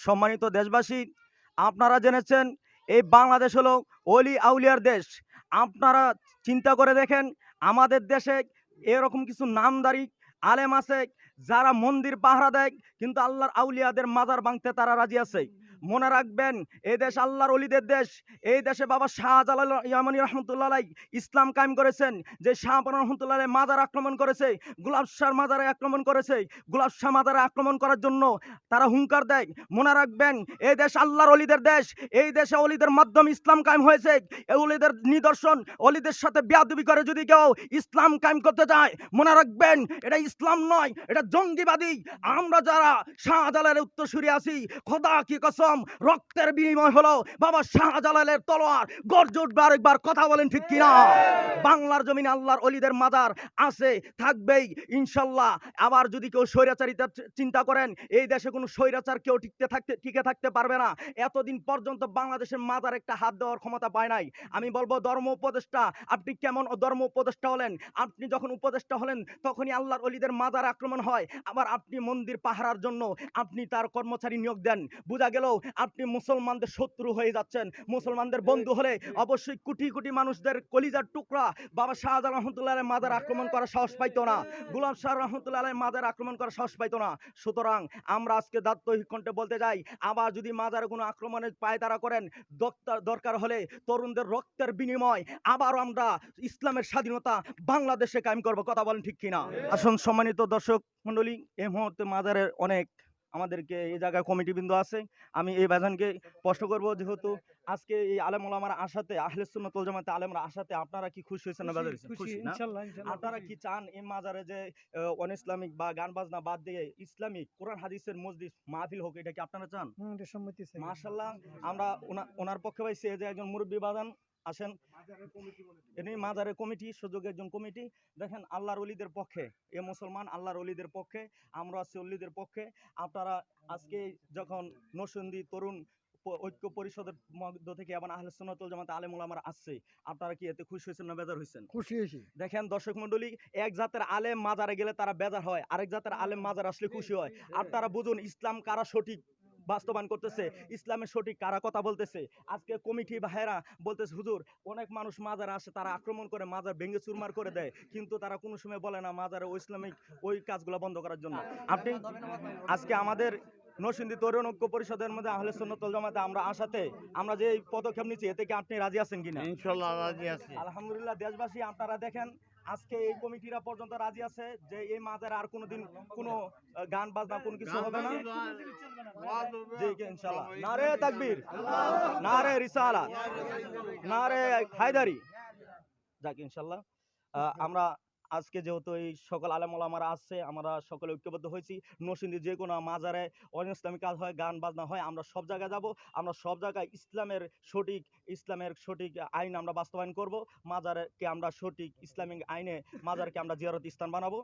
সম্মানিত দেশবাসী, আপনারা জেনেছেন এই বাংলাদেশ হলো অলি আউলিয়ার দেশ। আপনারা চিন্তা করে দেখেন, আমাদের দেশে এরকম কিছু নামদারি আলেম আছে, যারা মন্দির পাহারা দেয়, কিন্তু আল্লাহর আউলিয়াদের মাজার ভাঙতে তারা রাজি আছে। মনে রাখবেন এই দেশ আল্লাহর অলিদের দেশ। এই দেশে বাবা শাহজালাল ইয়ামানি রহমতুল্লাহ ইসলাম কায়েম করেছেন, যে শাহপান রহমতুল্লাহ মাজার আক্রমণ করেছে গুলাব শাহ মাজারে আক্রমণ করেছে। গুলাব শাহ মাজারে আক্রমণ করার জন্য তারা হুঙ্কার দেয়। মনে রাখবেন এই দেশ আল্লাহর অলিদের দেশ, এই দেশে অলিদের মাধ্যমে ইসলাম কায়েম হয়েছে। এই অলিদের নিদর্শন, অলিদের সাথে বেয়াদবি করে যদি কেউ ইসলাম কায়েম করতে চায়, মনে রাখবেন, এটা ইসলাম নয়, এটা জঙ্গিবাদী। আমরা যারা শাহজালালের উত্তরসূরি আছি, খোদা কি কসম রক্তের বিনিময় হলো বাবা শাহজালালের তলোয়ার। গর্জ উঠবে আরেকবার, কথা বলেন ঠিক কিনা? বাংলার জমিনে আল্লাহর অলিদের মাদার আছে, থাকবেই, ইনশাল্লাহ। আবার যদি কেউ স্বৈরাচারিতার চি- চিন্তা করেন, এই দেশে কোনো স্বৈরাচার কেউ টিকতে থাকতে, টিকে থাকতে পারবে না। এতদিন পর্যন্ত বাংলাদেশের মাজার একটা হাত দেওয়ার ক্ষমতা পায় নাই। আমি বলব, ধর্ম উপদেষ্টা, আপনি কেমন ধর্ম উপদেষ্টা হলেন? আপনি যখন উপদেষ্টা হলেন, তখনই আল্লাহর অলিদের মাজার আক্রমণ হয়। আবার আপনি মন্দির পাহারার জন্য আপনি তার কর্মচারী নিয়োগ দেন। বোঝা গেল আপনি মুসলমানদের শত্রু হয়ে যাচ্ছেন। মুসলমানদের বন্ধু হলে অবশ্যই কোটি কোটি মানুষদের কলিজার টুকরা বাবা শাহজাহান রহমতুল্লাহ মাজার আক্রমণ করার সাহস পাইতো না। গুলাম শাহ রহমতুল্লাহ মাজার আক্রমণ করার সাহস পাইতো না। সুতরাং আমরা আজকে দাত্তহিক কণ্ঠে বলতে যাই আবার যদি মাজারে কোনো আক্রমণের পায় তারা করেন দরকার- দরকার হলে তরুণদের রক্তের বিনিময় আবারও আমরা ইসলামের স্বাধীনতা বাংলাদেশে কায়েম করব। কথা বলেন ঠিক কিনা? আসুন সম্মানিত দর্শক মণ্ডলী এই মুহূর্তে মাদারের অনেক আমাদেরকে এই জায়গায় কমিটি বিন্দু আছে। আমি এই বাজানকে স্পষ্ট করব যেহেতু আজকে এই আলেম ওলামার আশাতে আহলে সুন্নাতুল জামাতে আলেমরা আশাতে আপনারা কি খুশি হয়েছেন না খুশি না? আপনারা কি চান এই মাজারে যে অন ইসলামিক বা গান বাজনা বাদ দিয়ে ইসলামিক কোরআন হাদিসের মসজিদ মাহফিল হোক এটা কি আপনারা চান? মাশাল্লাহ আমরা ওনার পক্ষে পাইছি এই যে একজন মুরব্বী বাজান আসেন। ইনি মাজারের কমিটি সুযোগ একজন কমিটি। দেখেন আল্লাহর অলিদের পক্ষে এ মুসলমান আল্লাহর অলিদের পক্ষে আমরা আছি অলিদের পক্ষে। আপনারা আজকে যখন নসন্দি তরুণ ঐক্য পরিষদের মধ্য থেকে এবং আহলে সুন্নাতুল জামাতে আলেম ওলামার আসছে আপনারা কি এতে খুশি হয়েছেন না বেজার হয়েছেন? খুশি হয়েছি। দেখেন দর্শক মন্ডলী এক জাতের আলেম মাজারে গেলে তারা বেজার হয় আরেক জাতের আলেম মাজার আসলে খুশি হয়। আপনারা বুঝুন ইসলাম কারা সঠিক? বাস্তবায়ন করতেছে। ইসলামের সঠিক কারা কথা বলতেছে? আজকে কমিটি ভাইয়েরা বলতেছে হুজুর অনেক মানুষ মাজারে আসে তারা আক্রমণ করে মাজার ভেঙে চুরমার করে দেয়। কিন্তু তারা কোনো সময় বলে না মাজারে ওই ইসলামিক ওই কাজগুলো বন্ধ করার জন্য। আপনি আজকে আমাদের নরসিংদী তরুণ ঐক্য পরিষদের মধ্যে আহলে সুন্নতুল জামাতে আমরা আসাতে আমরা যে এই পদক্ষেপ নিচ্ছি এতে কি আপনি রাজি আছেন কিনা? ইনশাল্লাহ রাজি আছি। আলহামদুলিল্লাহ দেশবাসী আপনারা দেখেন আজকে এই কমিটিরা পর্যন্ত রাজি আছে যে এই মাজার আর কোনোদিন কোনো গান বাজনা কোনো কিছু হবে না। জি ইনশাআল্লাহ। নারে তাকবীর নারে রিসালা নারে হায়দারি। যাক ইনশাআল্লাহ। আমরা আজকে যেহেতু এই সকল আলেম আমরা আসছে, আমরা সকলে ঐক্যবদ্ধ হয়েছি। নসিন্দি যে কোনো মাজারে অনিসলামিক কাজ হয়, গান বাজনা হয়, আমরা সব জায়গায় যাব। আমরা সব জায়গায় ইসলামের সঠিক ইসলামের সঠিক আইন আমরা বাস্তবায়ন করব। মাজারকে আমরা সঠিক ইসলামিক আইনে, মাজারকে আমরা জিয়ারত স্থান বানাবো।